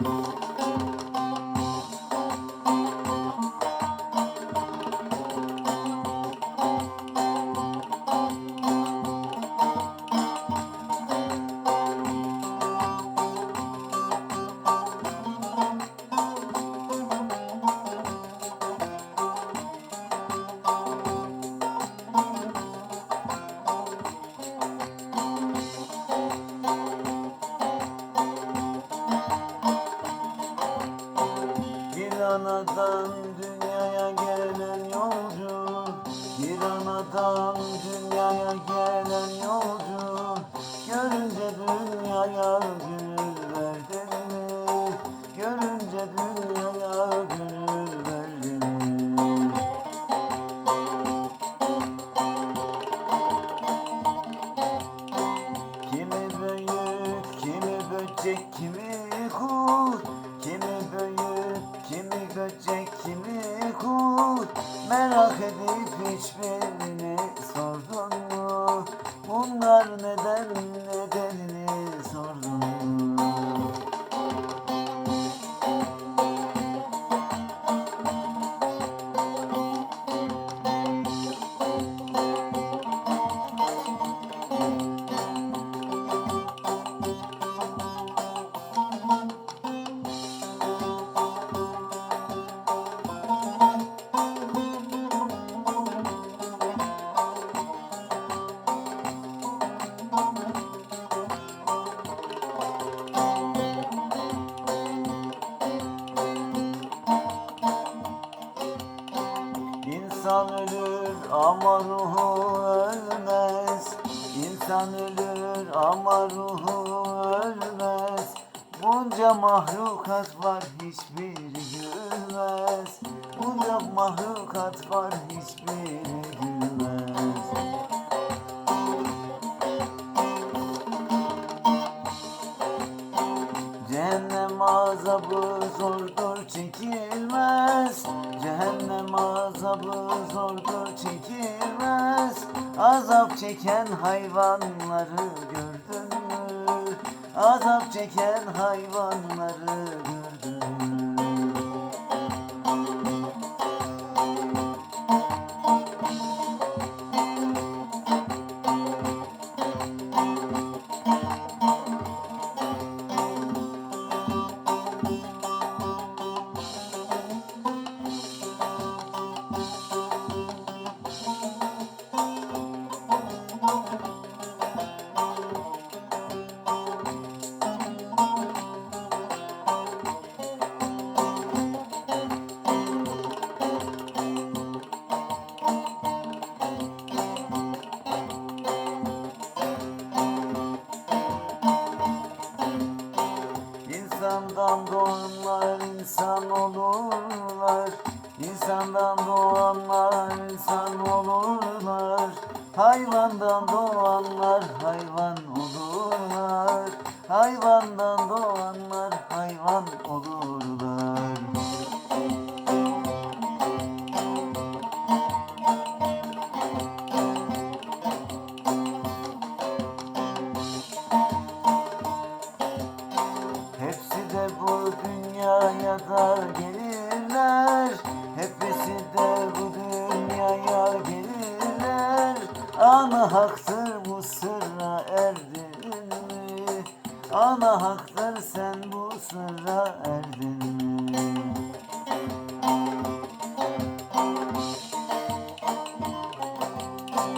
Bir anadan dünyaya gelen yolcu Bir anadan dünyaya gelen yolcu Görünce dünyaya gönül verdin mi? Görünce dünyaya gönül Merak edip hiçbirini sordun mu? Bunlar neden, İnsan ölür ama ruhu ölmez. İnsan ölür ama ruhu ölmez. Bunca mahlukat var hiçbiri gülmez. Bunca mahlukat var hiçbiri gülmez. Cehennem azabı zordur Cehennem azabı zordur çekilmez Azap çeken hayvanları gördün mü? Azap çeken hayvanları gördün mü? İnsandan doğanlar insan olurlar. İnsandan doğanlar insan olurlar. Hayvandan doğanlar hayvan olurlar. Hayvandan doğanlar hayvan olurlar de bu dünyaya da gelirler Hepsi de bu dünyaya gelirler Ana haktır bu sırra erdin mi? Ana haktır sen bu sırra erdin mi?